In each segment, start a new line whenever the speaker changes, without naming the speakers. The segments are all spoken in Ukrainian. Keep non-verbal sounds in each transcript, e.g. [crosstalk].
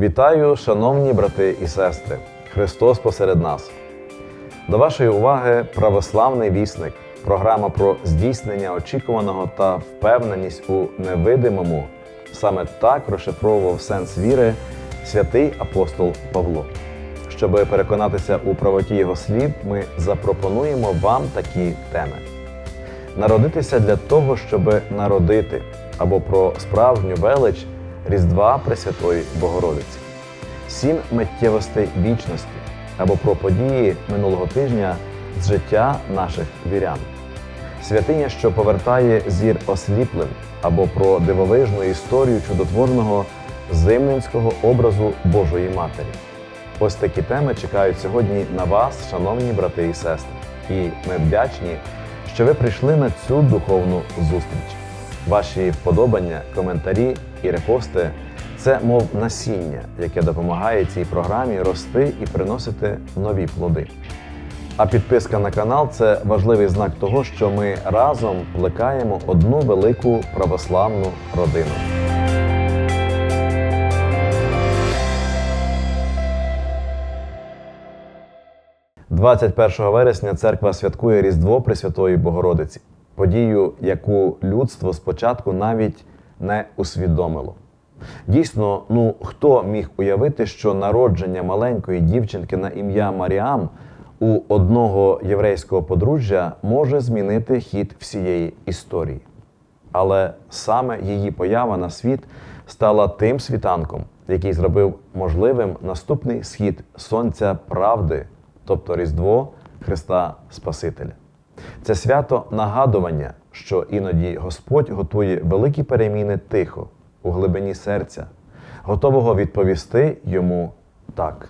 Вітаю, шановні брати і сестри! Христос посеред нас. До вашої уваги православний вісник, програма про здійснення очікуваного та впевненість у невидимому. Саме так розшифровував сенс віри святий апостол Павло. Щоб переконатися у правоті його слів, ми запропонуємо вам такі теми: народитися для того, щоб народити, або про справжню велич Різдва Пресвятої Богородиці, сім миттєвостей вічності, або про події минулого тижня з життя наших вірян, святиня, що повертає зір осліплим, або про дивовижну історію чудотворного зимненського образу Божої Матері. Ось такі теми чекають сьогодні на вас, шановні брати і сестри. І ми вдячні, що ви прийшли на цю духовну зустріч. Ваші вподобання, коментарі і репости це мов насіння, яке допомагає цій програмі рости і приносити нові плоди. А підписка на канал це важливий знак того, що ми разом плекаємо одну велику православну родину. – 21 вересня церква святкує Різдво Пресвятої Богородиці, подію, яку людство спочатку навіть не усвідомило. Дійсно, ну хто міг уявити, що народження маленької дівчинки на ім'я Маріам у одного єврейського подружжя може змінити хід всієї історії. Але саме її поява на світ стала тим світанком, який зробив можливим наступний схід сонця правди, тобто Різдво Христа Спасителя. Це свято нагадування, що іноді Господь готує великі переміни тихо, у глибині серця, готового відповісти йому так.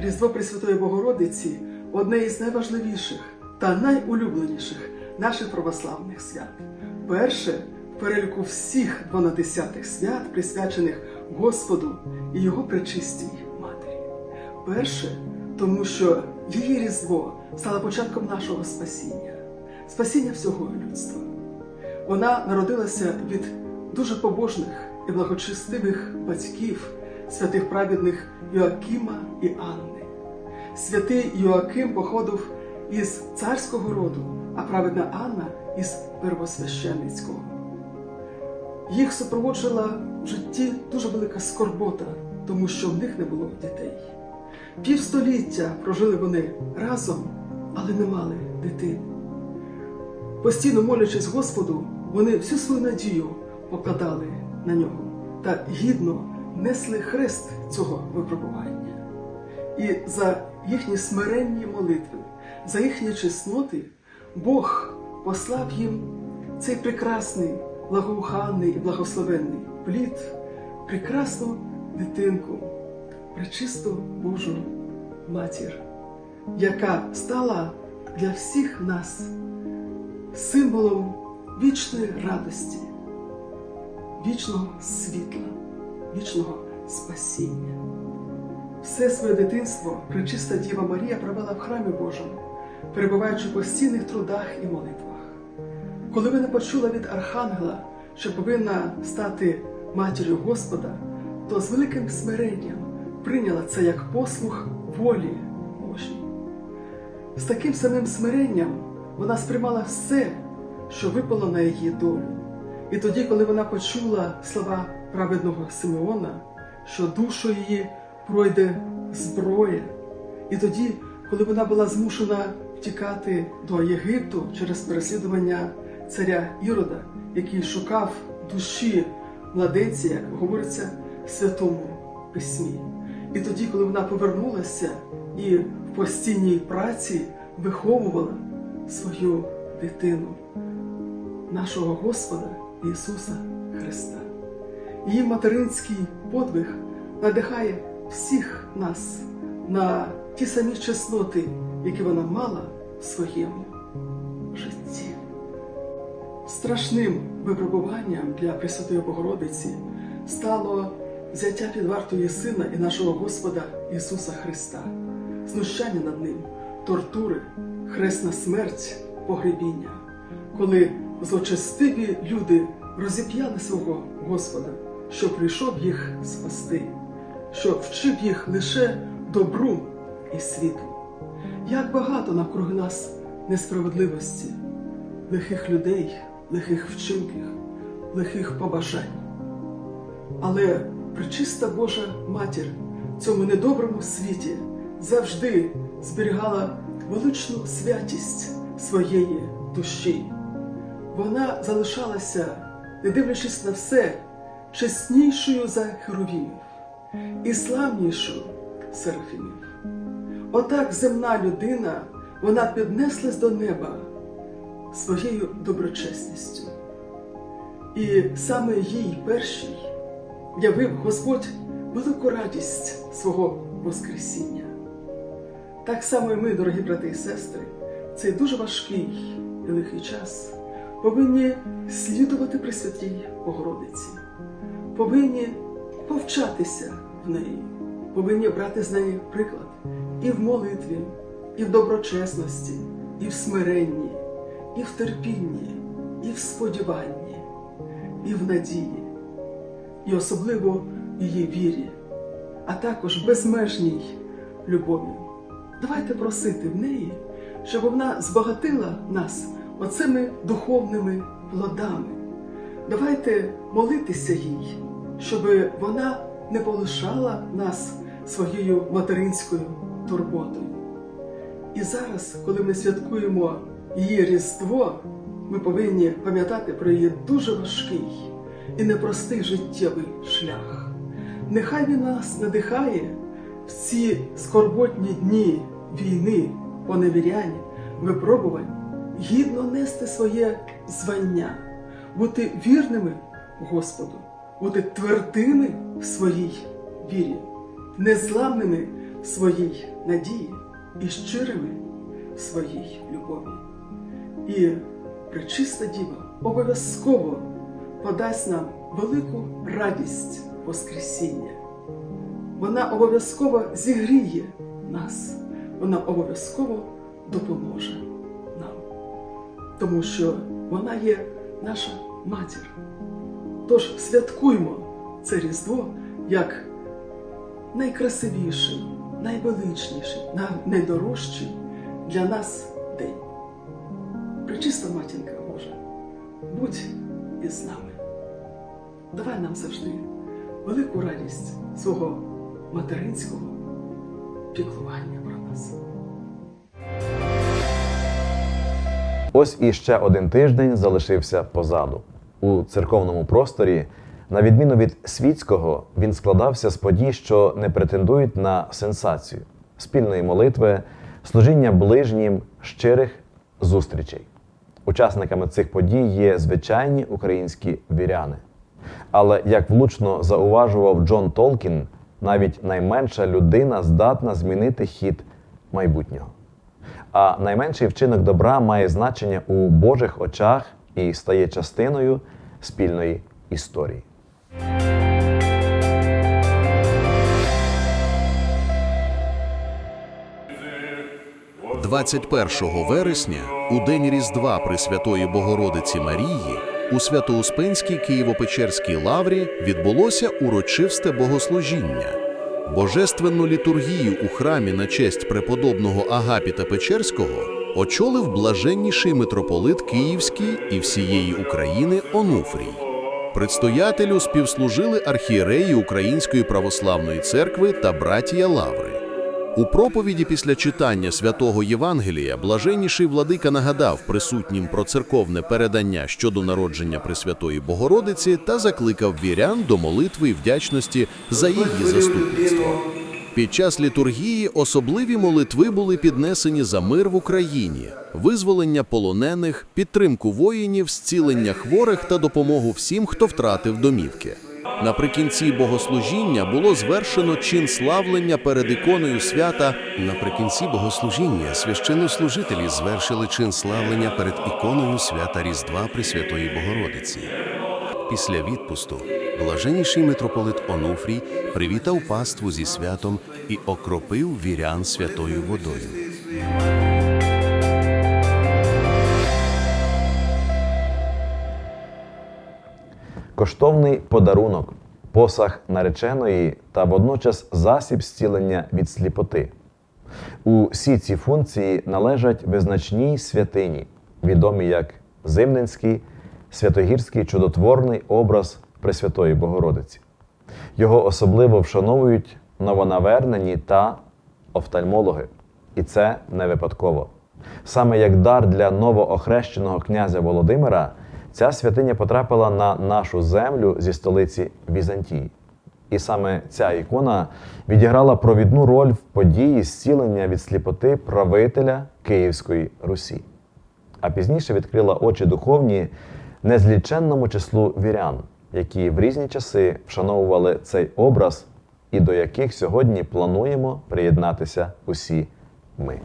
Різдво Пресвятої Богородиці одне із найважливіших та найулюбленіших наших православних свят. Перше в переліку всіх 12 свят, присвячених Господу і Його пречистій Матері. Перше, тому що її Різдво стало початком нашого спасіння, спасіння всього людства. Вона народилася від дуже побожних і благочестивих батьків, святих праведних Йоакима і Анни. Святий Йоаким походив із царського роду, а праведна Анна із первосвященницького. Їх супроводжувала в житті дуже велика скорбота, тому що в них не було дітей. Півстоліття прожили вони разом, але не мали дитини. Постійно молячись Господу, вони всю свою надію покладали на нього та гідно несли хрест цього випробування. І за їхні смиренні молитви, за їхні чесноти, Бог послав їм цей прекрасний, благоуханний і благословенний плід, прекрасну дитинку, пречисту Божу матір, яка стала для всіх нас символом вічної радості, вічного світла, вічного спасіння. Все своє дитинство пречиста Діва Марія провела в храмі Божому, перебуваючи в постійних трудах і молитвах. Коли вона почула від Архангела, що повинна стати матір'ю Господа, то з великим смиренням прийняла це як послух волі Божій. З таким самим смиренням вона сприймала все, що випало на її долю. І тоді, коли вона почула слова праведного Симеона, що душу її пройде зброя, і тоді, коли вона була змушена втікати до Єгипту через переслідування царя Ірода, який шукав душі младенця, як говориться в Святому Письмі. І тоді, коли вона повернулася і в постійній праці виховувала свою дитину, нашого Господа Ісуса Христа. Її материнський подвиг надихає всіх нас на ті самі чесноти, які вона мала в своєму житті. Страшним випробуванням для Пресвятої Богородиці стало взяття під вартою Сина і нашого Господа Ісуса Христа, знущання над Ним, тортури, хресна смерть, погребіння, коли злочестиві люди розіп'яли свого Господа, що прийшов їх спасти, що вчив їх лише добру і світлу. Як багато навкруги нас несправедливості, лихих людей, лихих вчинків, лихих побажань. Але пречиста Божа матір в цьому недоброму світі завжди зберігала величну святість своєї душі. Вона залишалася, не дивлячись на все, чеснішою за херовімів і славнішою серафімів. Отак земна людина вона піднеслась до неба своєю доброчесністю. І саме їй першій явив Господь велику радість свого Воскресіння. Так само і ми, дорогі брати і сестри, цей дуже важкий і лихий час повинні слідувати Пресвятій Богородиці, повинні повчатися в неї, повинні брати з неї приклад і в молитві, і в доброчесності, і в смиренні, і в терпінні, і в сподіванні, і в надії, і особливо її вірі, а також безмежній любові. Давайте просити в неї, щоб вона збагатила нас оцими духовними плодами. Давайте молитися їй, щоб вона не полишала нас своєю материнською турботою. І зараз, коли ми святкуємо її Різдво, ми повинні пам'ятати про її дуже важкий і непростий життєвий шлях. Нехай він нас надихає в ці скорботні дні війни, поневірянь, випробувань, гідно нести своє звання, бути вірними Господу, бути твердими в своїй вірі, незламними в своїй надії і щирими в своїй любові. І пречиста діва обов'язково подасть нам велику радість Воскресіння. Вона обов'язково зігріє нас, вона обов'язково допоможе нам, тому що вона є наша матір. Тож святкуймо це Різдво як найкрасивіший, найвеличніший, найдорожчий для нас день. Пречиста матінка Божа, будь із нами. Давай нам завжди велику радість свого материнського піклування про нас.
Ось і ще один тиждень залишився позаду. У церковному просторі, на відміну від світського, він складався з подій, що не претендують на сенсацію, спільної молитви, служіння ближнім, щирих зустрічей. Учасниками цих подій є звичайні українські віряни. Але як влучно зауважував Джон Толкін, навіть найменша людина здатна змінити хід майбутнього. А найменший вчинок добра має значення у Божих очах і стає частиною спільної історії.
21 вересня, у день Різдва Пресвятої Богородиці Марії, у Свято-Успенській Києво-Печерській лаврі відбулося урочисте богослужіння. Божественну літургію у храмі на честь преподобного Агапіта Печерського очолив блаженніший митрополит Київський і всієї України Онуфрій. Предстоятелю співслужили архієреї Української православної церкви та братія Лаври. У проповіді після читання святого Євангелія блаженніший владика нагадав присутнім про церковне передання щодо народження Пресвятої Богородиці та закликав вірян до молитви і вдячності за її заступництво. Під час літургії особливі молитви були піднесені за мир в Україні, визволення полонених, підтримку воїнів, зцілення хворих та допомогу всім, хто втратив домівки. Наприкінці богослужіння було звершено чин славлення перед іконою свята.
Наприкінці богослужіння священнослужителі звершили чин славлення перед іконою свята Різдва Пресвятої Богородиці. Після відпусту блаженніший митрополит Онуфрій привітав паству зі святом і окропив вірян святою водою.
Коштовний подарунок, посаг нареченої та водночас засіб зцілення від сліпоти. Усі ці функції належать визначній святині, відомій як Зимненський святогірський чудотворний образ Пресвятої Богородиці. Його особливо вшановують новонавернені та офтальмологи. І це не випадково. Саме як дар для новоохрещеного князя Володимира, ця святиня потрапила на нашу землю зі столиці Візантії. І саме ця ікона відіграла провідну роль в події зцілення від сліпоти правителя Київської Русі, а пізніше відкрила очі духовні незліченному числу вірян, які в різні часи вшановували цей образ і до яких сьогодні плануємо приєднатися усі ми.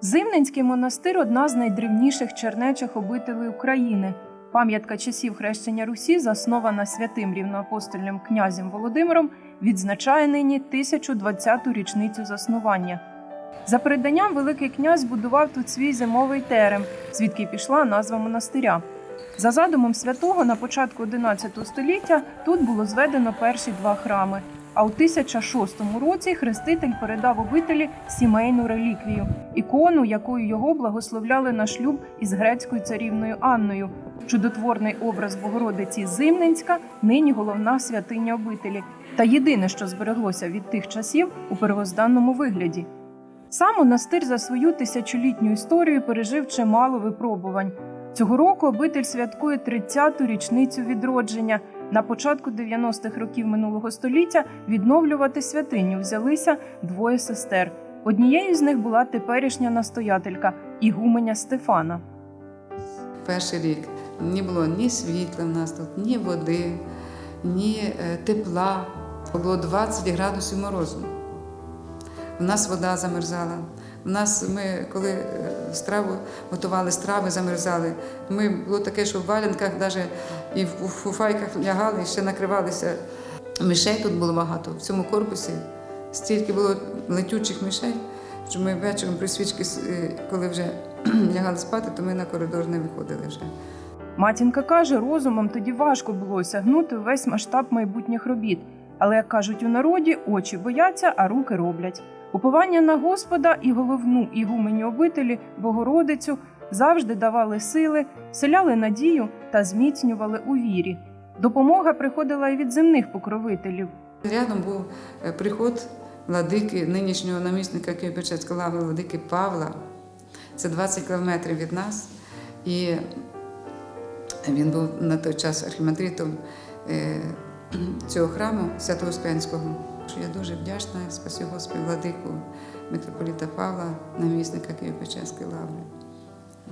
Зимненський монастир одна з найдревніших чернечих обителей України. Пам'ятка часів хрещення Русі, заснована святим рівноапостольним князем Володимиром, відзначає нині 1020-ту річницю заснування. За переданням, Великий князь будував тут свій зимовий терем, звідки пішла назва монастиря. За задумом святого, на початку 11 століття тут було зведено перші два храми. А у 1006 році хреститель передав обителі сімейну реліквію ікону, якою його благословляли на шлюб із грецькою царівною Анною. Чудотворний образ Богородиці Зимненська нині головна святиня обителі, та єдине, що збереглося від тих часів у первозданному вигляді. Сам монастир за свою тисячолітню історію пережив чимало випробувань. Цього року обитель святкує 30-ту річницю відродження. На початку 90-х років минулого століття відновлювати святиню взялися двоє сестер. Однією з них була теперішня настоятелька Ігуменя Стефана.
Перший рік не було ні світла в нас тут, ні води, ні е, тепла. Було 20 градусів морозу. У нас вода замерзала. У нас ми, коли е, страву готували, страви замерзали. Ми було таке, що в валянках навіть і в фуфайках лягали, і ще накривалися. Мишей тут було багато. В цьому корпусі стільки було летючих мишей, що ми вечором при свічці, е, коли вже [clears throat] лягали спати, то ми на коридор не виходили вже.
Матінка каже, розумом тоді важко було осягнути весь масштаб майбутніх робіт. Але, як кажуть у народі, очі бояться, а руки роблять. Уповання на Господа і головну ігуменю обителі Богородицю завжди давали сили, вселяли надію та зміцнювали у вірі. Допомога приходила і від земних покровителів.
Рядом був е, приход владики, нинішнього намісника Києво-Печерської лаври, владики Павла. Це 20 кілометрів від нас. І він був на той час архімандритом е, [clears throat] цього храму Свято-Успенського. Я дуже вдячна, спасі Господи, владику митрополіта Павла, намісника Києво-Печерської лаври.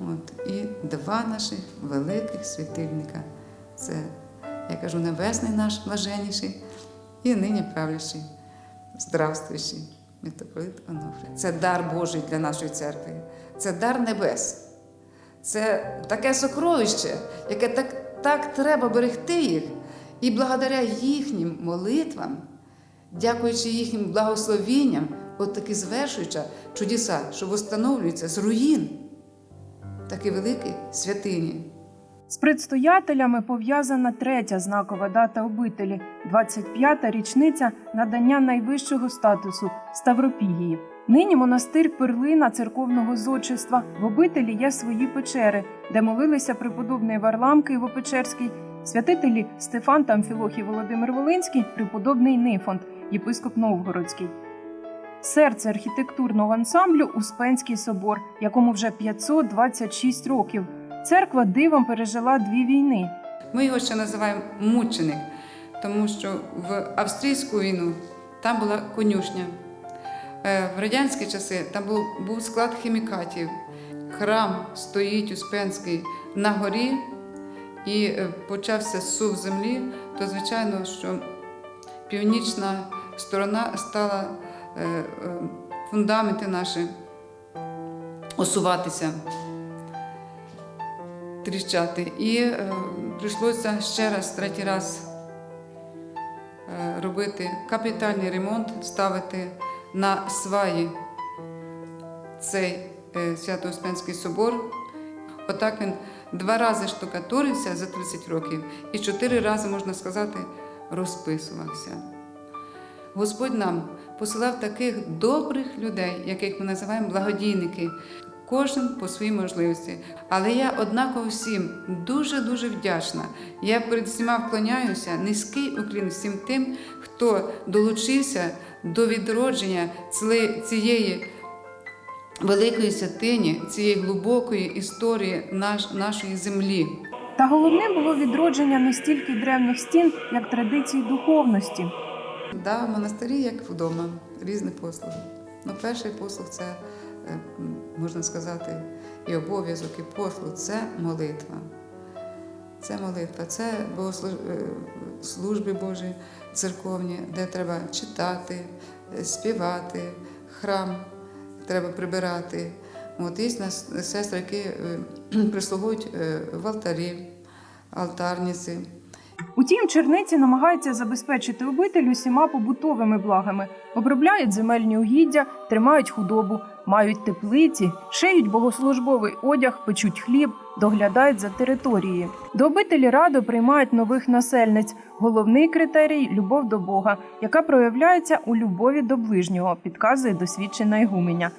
От. І два наших великих світильника. Це, я кажу, небесний наш блаженніший і нині правлящий, здравствуючий митрополит Онуфрій. Це дар Божий для нашої церкви, це дар небес. Це таке сокровище, яке так, так треба берегти їх. І благодаря їхнім молитвам, дякуючи їхнім благословінням, от таки звершуючи чудеса, що встановлюються з руїн, такі великі святині.
З предстоятелями пов'язана третя знакова дата обителі 25-та річниця надання найвищого статусу Ставропігії. Нині монастир перлина церковного зодчества. В обителі є свої печери, де молилися преподобний Варлам Києво-Печерський, святителі Стефан та Амфілохій Володимир Волинський, преподобний Нифонт, єпископ Новгородський. Серце архітектурного ансамблю Успенський собор, якому вже 526 років. Церква дивом пережила дві війни.
Ми його ще називаємо мученик, тому що в австрійську війну там була конюшня. Е, В радянські часи там був, склад хімікатів. Храм стоїть Успенський на горі і е, почався сув землі, то звичайно, що північна сторона стала е, е, фундаменти наші осуватися тріщати. І е, прийшлося ще раз, третій раз робити капітальний ремонт, ставити на сваї цей Свято-Успенський собор. Отак він два рази штукатурився за 30 років і чотири рази, можна сказати, розписувався. Господь нам посилав таких добрих людей, яких ми називаємо благодійники, кожен по своїй можливості. Але я однаково всім дуже-дуже вдячна. Я перед всіма вклоняюся, низький уклін всім тим, хто долучився до відродження цієї великої святині, цієї глибокої історії наш, нашої землі.
Та головним було відродження не стільки древніх стін, як традицій духовності.
Да, в монастирі, як вдома, різні послуги. Ну, перший послуг це, е, можна сказати, і обов'язок, і послуг це молитва. Це молитва, це е, служби Божі церковні, де треба читати, е, співати, храм треба прибирати. От є нас сестри, які е, [clears throat] прислугують е, в алтарі, алтарниці.
Утім, черниці намагаються забезпечити обитель усіма побутовими благами, обробляють земельні угіддя, тримають худобу, мають теплиці, шиють богослужбовий одяг, печуть хліб, доглядають за територією. До обителі радо приймають нових насельниць. Головний критерій любов до Бога, яка проявляється у любові до ближнього, підказує досвідчена ігуменя.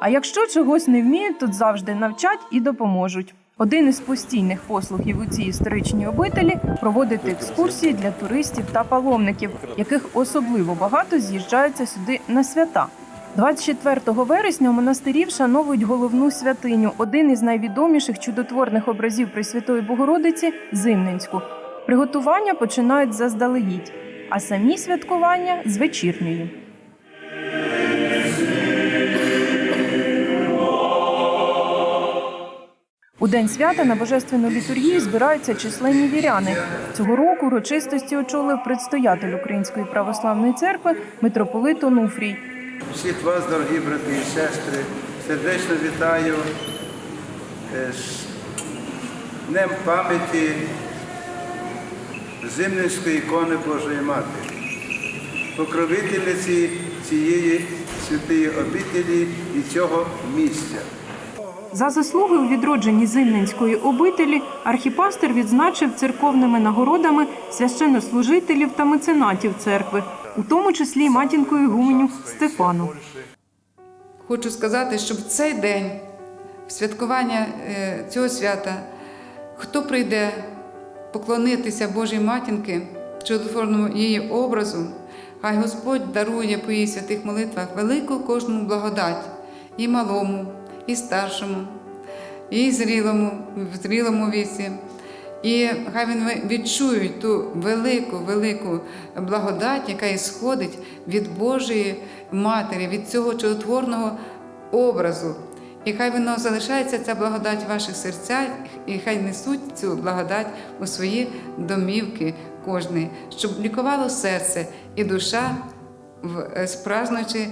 А якщо чогось не вміють, тут завжди навчать і допоможуть. Один із постійних послугів у цій історичній обителі проводити екскурсії для туристів та паломників, яких особливо багато з'їжджаються сюди на свята. 24 вересня монастирі вшановують головну святиню, один із найвідоміших чудотворних образів Пресвятої Богородиці Зимненську. Приготування починають заздалегідь, а самі святкування з вечірньої. У день свята на божественну літургію збираються численні віряни. Цього року урочистості очолив предстоятель Української православної церкви митрополит Онуфрій.
Всіх вас, дорогі брати і сестри, сердечно вітаю е, з Днем пам'яті Зимницької ікони Божої Матері, покровительниці цієї святої обителі і цього місця.
За заслуги у відродженні Зимненської обителі архіпастер відзначив церковними нагородами священнослужителів та меценатів церкви, у тому числі й матінкою гуменю Стефану.
Хочу сказати, що в цей день, святкування е, цього свята, хто прийде поклонитися Божій матінки, чудотворному її образу, хай Господь дарує по її святих молитвах велику кожному благодать, і малому, і старшому, і зрілому, в зрілому віці. І хай він відчують ту велику, велику благодать, яка ісходить від Божої Матері, від цього чудотворного образу. І хай воно залишається ця благодать в ваших серцях, і хай несуть цю благодать у свої домівки кожний, щоб лікувало серце і душа, спразнуючи,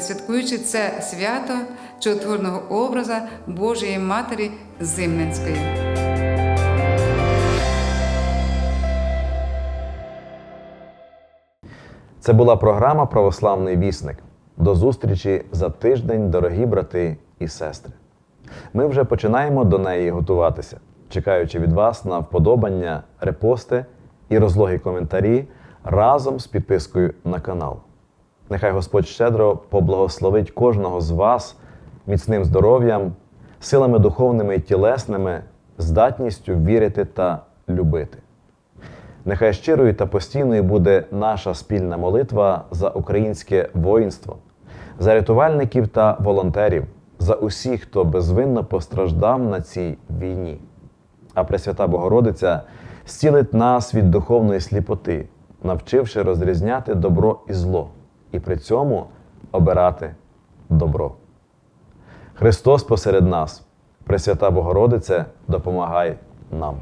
святкуючи це свято чудотворного образа Божої Матері Зимненської.
Це була програма Православний вісник. До зустрічі за тиждень, дорогі брати і сестри. Ми вже починаємо до неї готуватися, чекаючи від вас на вподобання, репости і розлогі коментарі разом з підпискою на канал. Нехай Господь щедро поблагословить кожного з вас міцним здоров'ям, силами духовними і тілесними, здатністю вірити та любити. Нехай щирою та постійною буде наша спільна молитва за українське воїнство, за рятувальників та волонтерів, за усіх, хто безвинно постраждав на цій війні. А Пресвята Богородиця зцілить нас від духовної сліпоти, навчивши розрізняти добро і зло, і при цьому обирати добро. Христос посеред нас, Пресвята Богородице, допомагай нам.